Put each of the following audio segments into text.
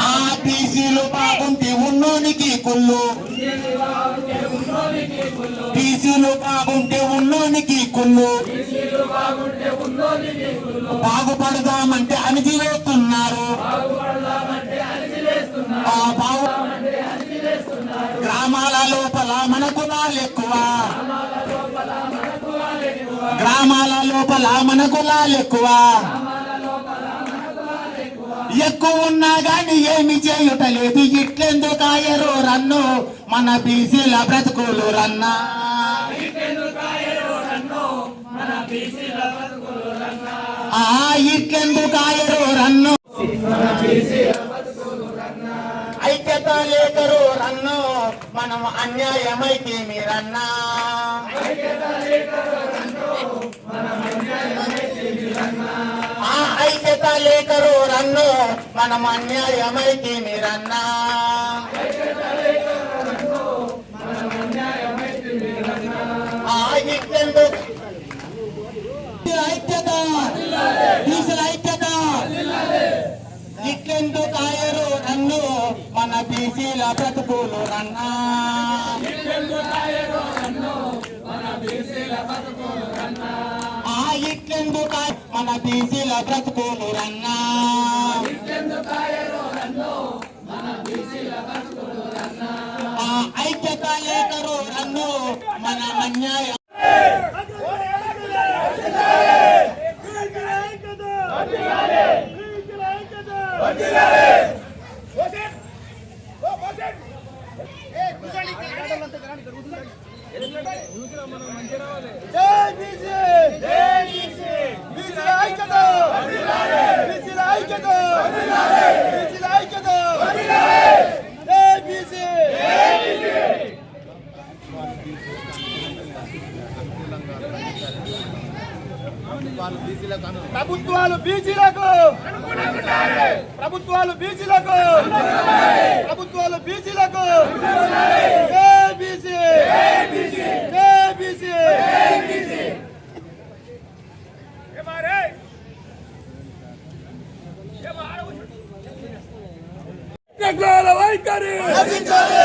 ఆ టీసీలు బాగుంటే కుళ్ళు. టీసీలు బాగుంటే ఉన్నోనికి కుళ్ళు. బాగుపడదామంటే అణిచివేస్తున్నారు. లోపల మన కులాలు ఎక్కువ. గ్రామాల లోపల మన కులాలు ఎక్కువ. ఎక్కువ ఉన్నా గాని ఏమి చేయుట లేదు. ఇట్లెందుకు ఆయరు రన్ను? మన బీసీల బ్రతుకులు రన్నా. ఆ ఇట్లెందుకు ఆయరు రన్ను? మనం అన్యాయమైతే మీరన్నా ఆ ఐక్యత లేకరు రన్ను మనం అన్యాయమైతే మీరన్నా ఆ ఐక్యత ఐక్యత కాయరు రన్ను మన బీసీల బ్రతుకులు? మన బీసీల బ్రతుకులు రన్నా. ఐక్యత లేకరు రన్ను మన అన్యాయం మంచి రావాలి జై బీజే జై ఐక్యత! బీసీల ఐక్యత బీసీల ఐక్యత ప్రభుత్వాలు బీసీలకు! ప్రభుత్వాలు బీసీలకు! ప్రభుత్వాలు బీసీలకు! జై బీసీ! జై బీసీ కులాల వైఖరి రచించాలి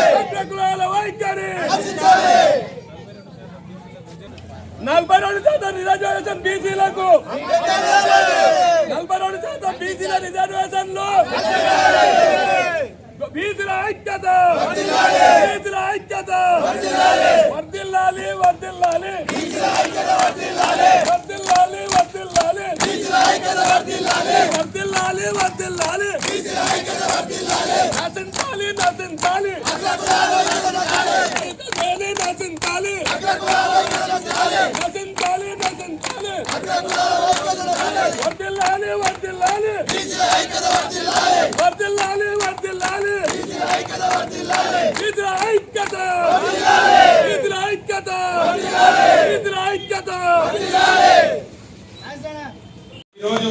కులాల వైఖరి. నలభై రెండు శాతం రిజర్వేషన్ బీసీలకు. నలభై రెండు శాతం బీసీల రిజర్వేషన్లు. బీసీల ఐక్యత. బీసీల ఐక్యత. వర్దిల్లాలి వర్దిల్లాలి వర్దిల్లాలి వర్దిల్లాలి వర్దిల్లాలి వర్దిల్లాలి నశించాలి నశించాలి నశించాలి నశించాలి నశించాలి నశించాలి వర్దిల్లాలి వర్దిల్లాలి. వర్దిల్లాలి వర్దిల్లాలి. ఐక్యత ఇతర ఐక్యత ఇతర ఐక్యత ఈరోజు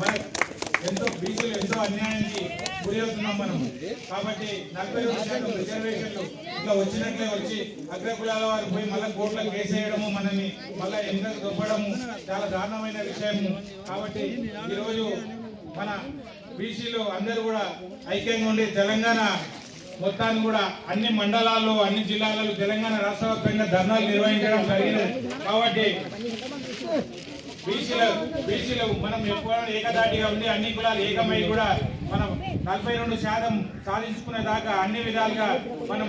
మన ఎంతో బీసీలు ఎంతో అన్యాయానికి గురి అవుతున్నాం మనము. కాబట్టి నలభై రెండు శాతం రిజర్వేషన్లు ఇట్లా వచ్చినట్లే వచ్చి అగ్రకులాల వారు పోయి మళ్ళీ కోట్లకు వేసేయడము మనల్ని మళ్ళీ ఎండకు దొబ్బడము చాలా దారుణమైన విషయము. కాబట్టి ఈరోజు మన బీసీలు అందరూ కూడా ఐక్యంగా ఉండి తెలంగాణ మొత్తాన్ని కూడా అన్ని మండలాల్లో అన్ని జిల్లాలలో తెలంగాణ రాష్ట్ర వ్యాప్తంగా ధర్నాలు నిర్వహించడం జరిగినది కాబట్టి బీసీల బీసీలు మనం ఎప్పుడైనా ఏకదాటిగా ఉండి అన్ని కులాలు ఏకమై కూడా మనం నలభై రెండు శాతం సాధించుకునే దాకా అన్ని విధాలుగా మనం